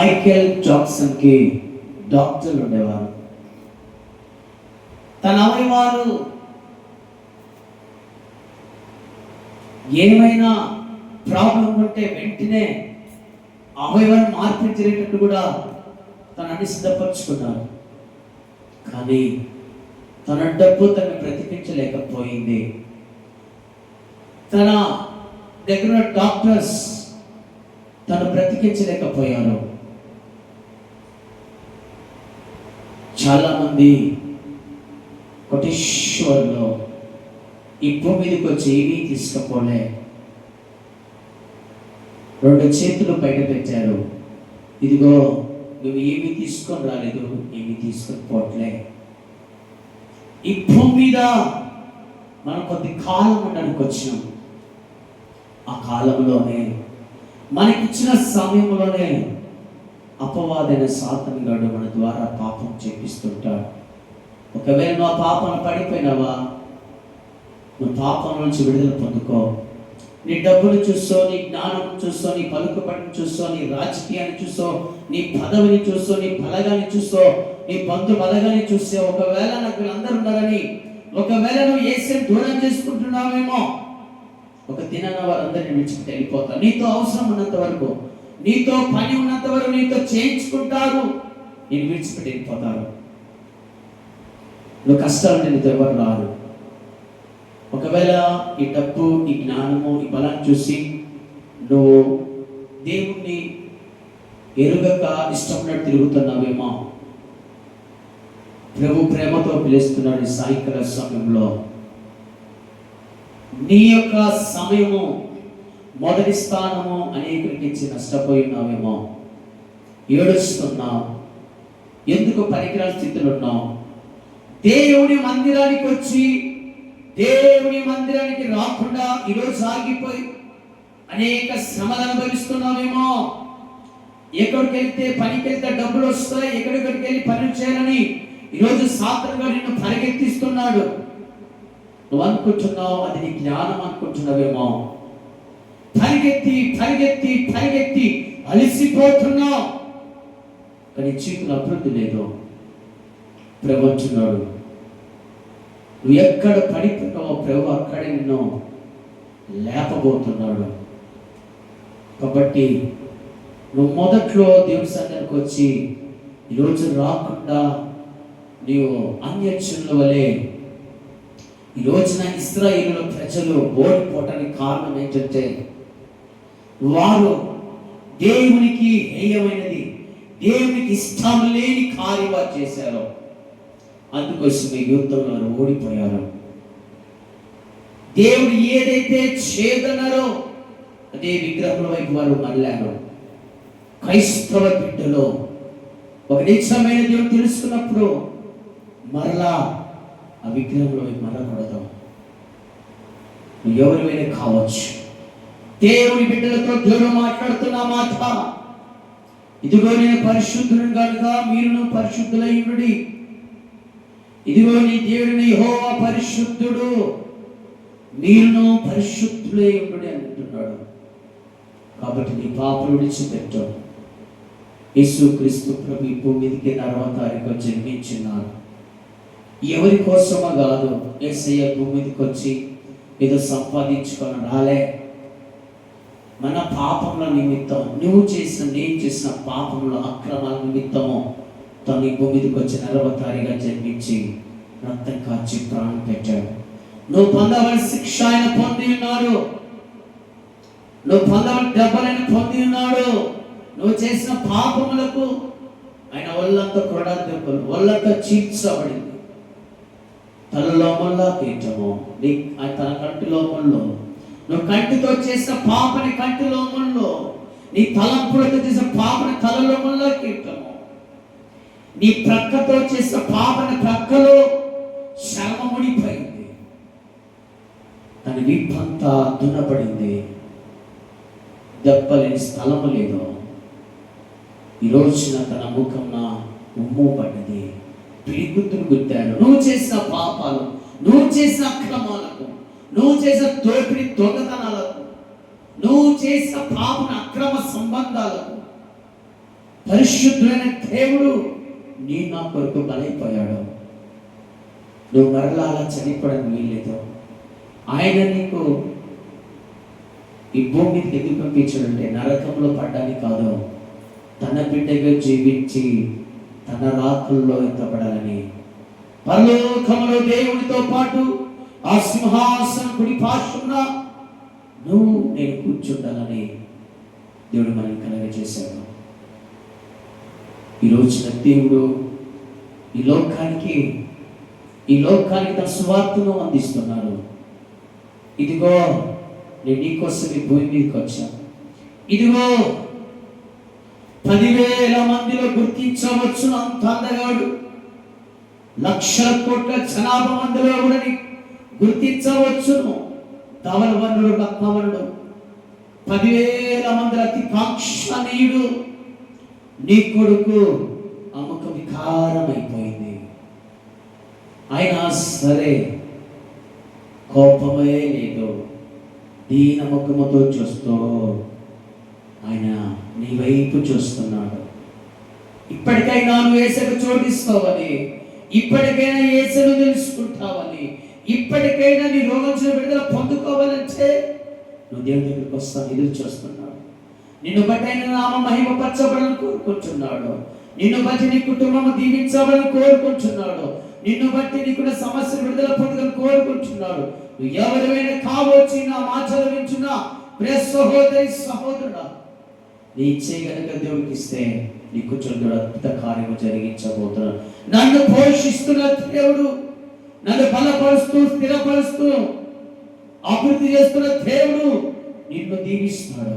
Michael జాక్సన్కి డాక్టర్లు ఉండేవారు. తన అవయవాలు ఏమైనా ప్రాబ్లం ఉంటే వెంటనే అవయవాన్ని జరిగేటట్టు కూడా తనని సిద్ధపరచుకున్నారు. కానీ తన డబ్బు తను బ్రతికించలేకపోయింది. తన దగ్గర డాక్టర్స్ తను బ్రతికించలేకపోయారు. చాలామంది కోటేశ్వర్లో ఈ భూమి మీదకి వచ్చి ఏమీ తీసుకపోలే. రెండు చేతులు బయట పెట్టారు. ఇదిగో నువ్వు ఏమీ తీసుకొని రాలేదు ఏమీ తీసుకొని పోవట్లే ఈ భూమి మీద మనం కొద్ది కాలం ఉండడానికి వచ్చినాం. ఆ కాలంలోనే మనకిచ్చిన సమయంలోనే అపవాదైన సాతనిగాడు మన ద్వారా పాపం చేపిస్తుంటాడు. ఒకవేళ నువ్వు ఆ పడిపోయినావా నువ్వు పాపం నుంచి విడుదల పొందుకో. నీ డబ్బులు చూసో నీ జ్ఞానం చూసో నీ పలుకుబడిని చూసో నీ రాజకీయాన్ని చూసో నీ పదవిని చూసో నీ బలగాన్ని చూసో నీ బంధు బలగాన్ని చూస్తే ఒకవేళ నాకు అందరు ఉన్నారని ఒకవేళ నువ్వు ఏసీ దూరం చేసుకుంటున్నావేమో ఒక దినాన వారందరినీ విడిచిపెట్టి వెళ్ళిపోతారు నీతో అవసరం ఉన్నంత వరకు నీతో పని ఉన్నంత వరకు నీతో చేయించుకుంటారు. నేను విడిచిపెట్టి వెళ్ళిపోతారు నువ్వు కష్టాలు నేను ఎవరు రారు ఒకవేళ ఈ డబ్బు ఈ జ్ఞానము ఈ బలాన్ని చూసి నువ్వు దేవుణ్ణి ఎరుగక ఇష్టంలో తిరుగుతున్నావేమో. ప్రభు ప్రేమతో పిలుస్తున్నాడు సాయంకాల సమయంలో. నీ యొక్క సమయము మొదటి స్థానము అనేకులకి ఇచ్చి నష్టపోయి ఉన్నావేమో ఏడుస్తున్నావు. ఎందుకు పనికిరాని స్థితిలో ఉన్నావు దేవుని మందిరానికి వచ్చి దేవుని మందిరానికి రాకుండా ఈరోజు ఆగిపోయి అనేక శ్రమలు అనుభవిస్తున్నావేమో. ఎక్కడికి వెళ్తే పనికి వెళ్తే డబ్బులు వస్తాయి ఎక్కడికి వెళ్ళి పనులు చేయాలని ఈరోజు సాత్రంగా నిన్ను పరిగెత్తిస్తున్నాడు. నువ్వు అనుకుంటున్నావు అది నీ జ్ఞానం అనుకుంటున్నావేమో. పరిగెత్తి పరిగెత్తి పరిగెత్తి అలసిపోతున్నావు కానీ చీకులు అభివృద్ధి లేదు. ప్రవచున్నాడు నువ్వు ఎక్కడ పడిపోతావో ప్రభు అక్కడే నిన్ను లేపబోతున్నాడు. కాబట్టి నువ్వు మొదట్లో దేవుడి సంఘానికి వచ్చి ఈరోజు రాకుండా నీవు అన్యక్షుల వలె ఈ రోజున ఇస్రాయిల్ ప్రజలు ఓడిపోవటానికి కారణం ఏంటంటే వారు దేవునికి హేయమైనది దేవునికి ఇష్టం లేని కార్యవా వారు చేశారు అందుకోసం యుద్ధంలో వారు ఓడిపోయారు. దేవుడు ఏదైతే చేదన్నారో అదే విగ్రహం వైపు వారు మళ్ళారు. క్రైస్తవ బిడ్డలో ఒక నిజమైన దేవుడు తెలుసుకున్నప్పుడు మరలా ఆ విగ్రహంలో మరలకూడదు నువ్వు ఎవరివైనా కావచ్చు? దేవుని బిడ్డలతో దేవుడు మాట్లాడుతున్న మాట ఇదిగో నేను పరిశుద్ధుని కనుక మీరును పరిశుద్ధులయ్యుడి ఇదిగో నీ దేవుడిని హోవా పరిశుద్ధుడు మీరును పరిశుద్ధులై ఉండు అంటున్నాడు. కాబట్టి నీ పాపలు విడిచిపెట్టు. యేసు క్రీస్తు ప్రభు భూమిదికి భూమి తారీఖు జన్మించినారు ఎవరి కోసమో కాదు ఏసయ్య భూమిదికి వచ్చి ఏదో సంపాదించుకొని రాలే. మన పాపముల నిమిత్తం నువ్వు చేసిన నేను చేసిన పాపముల అక్రమాల నిమిత్తము తను ఈ భూమి వచ్చి నలభతారిగా జన్మించి రక్తం కాచి ప్రాణం పెట్టాడు. నువ్వు పొందవలసిన శిక్ష ఆయన పొంది ఉన్నాడు. నువ్వు పొందవలసిన దెబ్బలను పొంది ఉన్నాడు. నువ్వు చేసిన పాపములకు ఆయన ఒళ్ళంతా కొడా దెబ్బలు ఒళ్ళంతా చీల్చబడింది తన లోపల పీఠము నీ ఆయన తన కంటి లోపల్లో నువ్వు కంటితో చేసిన పాపని కంటి లోపంలో నీ తలంపులతో చేసిన పాపని తల లోపల్లో కీర్తము నీ ప్రక్కతో చేసిన పాపని ప్రక్కలో శర్మ ముడిపోయింది తన విప్పంతా దున్నపడింది దెబ్బలేని స్థలము లేదు ఈ రోజున తన ముఖంన ఉమ్ము పడ్డది పిడిగుద్దులు గుద్దాడు నువ్వు చేసిన పాపాలు నువ్వు చేసిన అక్రమాలకు నువ్వు చేసిన తోపిడి దొంగతనాలకు నువ్వు చేసిన పాపన అక్రమ సంబంధాలకు పరిశుద్ధమైన దేవుడు నీ నా కొరకు బలైపోయాడు. నువ్వు మరలా అలా చనిపోవడానికి వీల్లేదు. ఆయన నీకు ఈ భూమి మీద ఎదురు పంపించాడంటే నరకంలో పడ్డానికి కాదు. తన బిడ్డగా జీవించి తన రాత్రుల్లో ఎత్తపడాలని పరలోకములో దేవుడితో పాటు ఆ సింహాసనం కుడి పాశున్న నువ్వు నేను కూర్చుండాలని దేవుడు మనకి కలగజేశాడు. ఈ రోజున దేవుడు ఈ లోకానికి ఈ లోకానికి తన సువార్తను అందిస్తున్నారు ఇదిగో నేను నీకోసం ఈ భూమి మీదకి వచ్చాను. ఇదిగో పదివేల మందిలో గుర్తించవచ్చు అంత అందగాడు. లక్షల కోట్ల జనాభా మందిలో కూడా నీ గుర్తించవచ్చును. ధవలవనుడు రత్నవనుడు పదివేల మంది అతి కాంక్షణీయుడు నీ కొడుకు అమ్మక వికారమైపోయింది. అయినా సరే కోపమే లేదు. దీన ముఖముతో చూస్తూ ఆయన నీ వైపు చూస్తున్నాడు. ఇప్పటికైనా నువ్వు ఏసకు చోటిస్తావని ఇప్పటికైనా ఏసను తెలుసుకుంటావని ఇప్పటికైనా నీ రోగంచిన విడుదల పొందుకోవాలంటే నువ్వు దేవుని దగ్గరికి వస్తాను ఎదురు చూస్తున్నావు. నిన్ను బట్టి ఆయన నామ మహిమ పరచబడాలని కోరుకుంటున్నాడు. నిన్ను బట్టి నీ కుటుంబం దీవించబడాలని కోరుకుంటున్నాడు. నిన్ను బట్టి నీకున్న సమస్యలు విడుదల పొందాలని కోరుకుంటున్నాడు. నువ్వు ఎవరివైనా కావచ్చు నా మాటలు వింటున్నా ప్రియ సహోదరి సహోదరుడా నీ చేయగలిగిన దేవుడికి ఇస్తే నీకు కొంచెం అద్భుత కార్యము జరిగించబోతున్నాడు నన్ను పోషిస్తున్న దేవుడు నన్ను బలపరుస్తూ స్థిరపరుస్తూ అభివృద్ధి చేస్తున్న దేవుడు నిన్ను దీవిస్తాడు.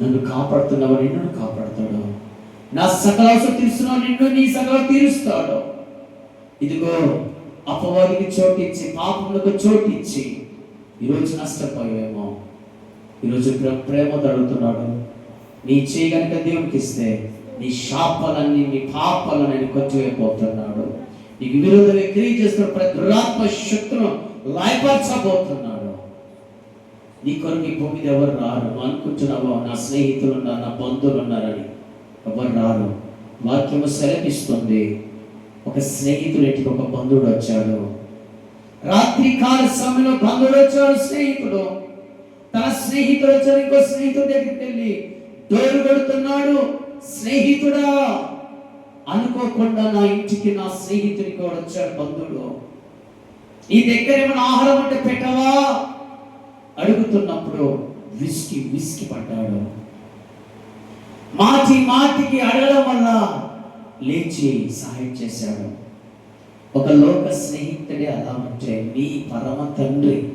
నన్ను కాపాడుతున్నావు నిన్ను కాపాడుతాడు. నా సకల తీరుస్తున్నావు నిన్ను నీ సకల తీరుస్తాడు. ఇదిగో అపవాదికి చోటిచ్చి పాపములకు చోటిచ్చి ఈరోజు నష్టపోయేమో ఈరోజు ప్రేమ ప్రేమతో అడుగుతున్నాడు నీ చేయి కనుక దేవునికి ఇస్తే నీ శాపాలన్నీ నీ పాపాలని కొట్టివేయబోతున్నాడు. నీకు విరోధంగా క్రియ చేస్తున్న ప్రతి దురాత్మ శక్తులను లాయపరచబోతున్నాడు. నీ కొరకు ఈ భూమి ఎవరు రారు? అనుకుంటున్నావా? నా స్నేహితులు ఉన్నారు నా బంధువులు ఉన్నారని ఎవరు రారు? వాక్యము సెలవిస్తుంది. ఒక స్నేహితుడు ఇంటికి ఒక బంధువుడు వచ్చాడు. రాత్రి కాల సమయంలో బంధువుడు వచ్చాడు స్నేహితుడు. తన స్నేహితుడు వచ్చాడు ఇంకో స్నేహితుడి దగ్గరికి వెళ్ళి డోరు కొడుతున్నాడు. స్నేహితుడా అనుకోకుండా నా ఇంటికి నా స్నేహితుడి కూడా వచ్చాడు బంధువుడు నీ దగ్గర ఏమైనా ఆహారం అంటే పెట్టవా? అడుగుతున్నప్పుడు విసికి విసికి పడ్డాడు. మాటి మాటికి అడగడం వల్ల లేచి సహాయం చేశాడు. ఒక లోక స్నేహితుడే అలా ఉంటే నీ పరమ తండ్రి.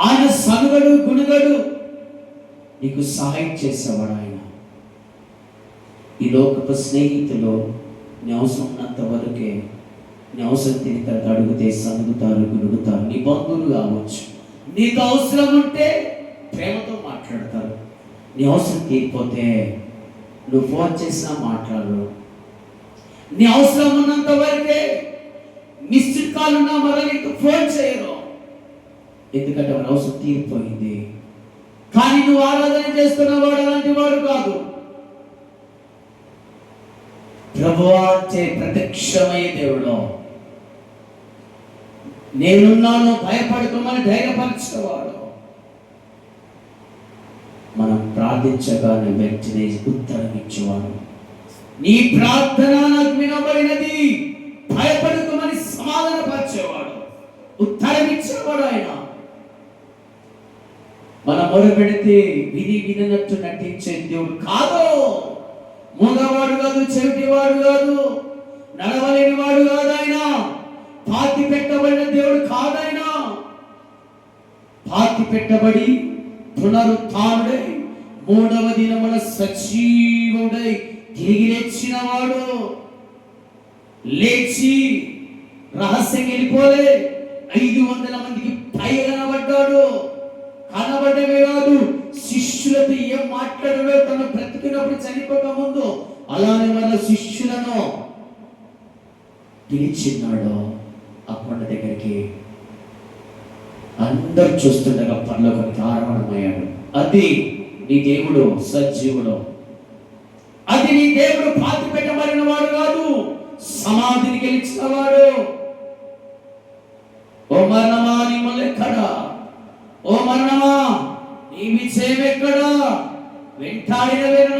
ఆయన సనుగడు గుణగడు నీకు సహాయం చేసేవాడు ఆయన. ఈ లోకపు స్నేహితులు నీ అవసరం ఉన్నంత వరకే నివసం తిరిగి తర్వాత అడిగితే సనుగుతారు గురుగుతారు నీ బంధువులు కావచ్చు. నీకు అవసరం ఉంటే ప్రేమతో మాట్లాడతారు. నీ అవసరం తీరిపోతే నువ్వు ఫోన్ చేసినా మాట్లాడరు. నీ అవసరం ఉన్నంత వరకే మిస్డ్ కాల్ ఉన్నా మరో నీకు ఫోన్ చేయరు. ఎందుకంటే వాళ్ళ అవసరం తీరిపోయింది. కానీ నువ్వు ఆరాధన చేస్తున్న వాడు అలాంటి వాడు కాదు. ప్రభువాచే అంటే ప్రత్యక్షమయ్యే దేవుడు. నేనున్నాను భయపడుకోమని ధైర్యపరచేవాడు మనం ప్రార్థించగానే వెంటనే ఉత్తరం ఇచ్చేవాడు నీ ప్రార్థన నాకు వినబడినది. భయపడుకోమని సమాధానపరిచేవాడు. ఉత్తరం ఇచ్చేవాడు ఆయన. మన మొరపెడితే విధి విననట్టు నటించే దేవుడు కాదు. మూగవాడు కాదు చెవిటివాడు కాదు నడవలేని వాడు కాదైనా. పాతి పెట్టబడిన దేవుడు కాదాయన పాతి పెట్టబడి పునరుత్డై మూడవ దినముల సజీవుడై తిరిగి లేచిన వాడు. లేచి రహస్యం వెళ్ళిపోలే. ఐదు వందల మందికి పై కనబడ్డాడు. కనబడమే కాదు శిష్యులతో ఏం మాట్లాడడో తను బ్రతికినప్పుడు చనిపోక ముందు అలానే మన శిష్యులను పిలిచిన్నాడు ఆ కొండ దగ్గరికి. అందరు చూస్తుండగా పరలోకానికి ఆరోహణమయ్యాడు అది నీ దేవుడు సజీవుడు. అది నీ దేవుడు పాతి పెట్టబడిన వాడు కాదు సమాధిని గెలిచిన వాడు ఓ మరణమా నీ ఎక్కడా? ఓ మరణమా? నీ విజయం ఎక్కడా? వెంటాడిన వేరును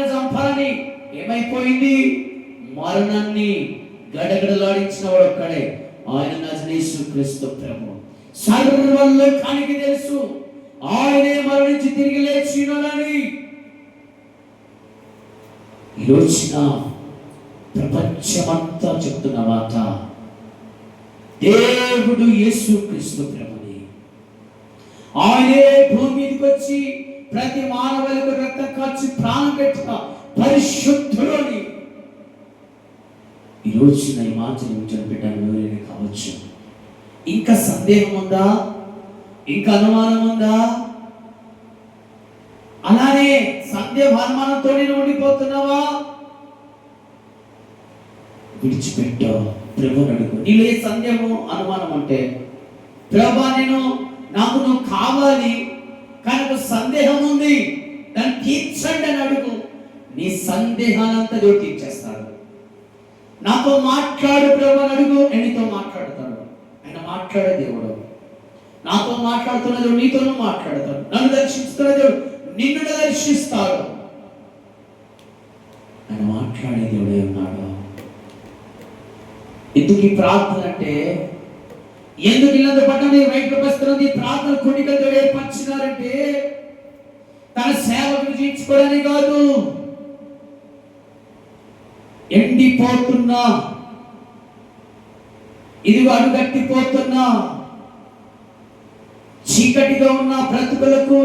అయిపోయింది మరణాన్ని గడగడలాడించిన వాడు ఒక్కడే. ఆయన నజనేసు క్రీస్తు ప్రభు. సర్వలోకానికి తెలుసు. ఆయనే మరణించి తిరిగి లేచినని ఈరోజున ప్రపంచమంతా చెప్తున్న మాట దేవుడు యేసు క్రీస్తు ప్రభుని. ఆయనే భూమి మీదకి వచ్చి ప్రతి మానవులకు రక్తం కాచి ప్రాణం పెట్టిన పరిశుద్ధులని. ఈరోజు ఈ రోజున ఈ మాటలు వింటున్న ఎవరైనా కావచ్చు. ఇంకా సందేహం ఉందా? ఇంకా అనుమానం ఉందా? అలానే సందేహ అనుమానంతో నేను ఉండిపోతున్నావా? విడిచిపెట్టా ప్రభు అడుగు. నీలో ఏ సందేహము అనుమానం అంటే ప్రభా నేను నాకు నువ్వు కావాలి కానీ సందేహం ఉంది. దాన్ని తీర్చండి అని అడుగు. నీ సందేహాలంతా దేవుడు తీర్చేస్తాడు. నాతో మాట్లాడు ప్రభు అడుగు నీతో మాట్లాడతాడు? ఆయన మాట్లాడే దేవుడు. నాతో మాట్లాడుతున్న దేవుడు నీతోనూ మాట్లాడతాడు. నన్ను దర్శిస్తున్న దేవుడు నిన్ను దర్శిస్తాడు. ఆయన మాట్లాడే దేవుడే ఉన్నాడు. ఎందుకు ఈ ప్రార్థన అంటే ఎందుకు ఇల్లందు పట్టణం రైతు వస్తున్నది ప్రార్థన కొన్నికలతో ఏర్పరిచినారంటే తన సేవకు జీవించుకోవడానికి కాదు. ఎండిపోతున్నా. ఇదిగో అడుగట్టిపోతున్నా. చీకటిగా ఉన్న బ్రతుకులకు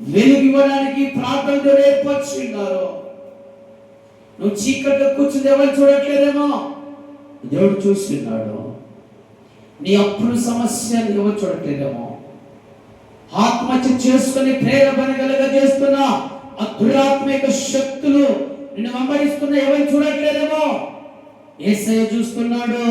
వెలుగివ్వడానికి ప్రార్థనలు ఏర్పరచున్నారు నువ్వు చీకట్లో కూర్చుని ఎవరు చూడట్లేదేమో? దేవుడు చూస్తున్నాడు. నీ అప్పుల సమస్యను ఎవరు చూడట్లేదేమో? ఆత్మహత్య చేసుకుని ప్రేరేపణ కలగ చేస్తున్న ఆ దురాత్మిక శక్తులు నిన్ను వెంబడిస్తున్న ఎవరు చూడట్లేదేమో? ఏసయ్య చూస్తున్నాడు.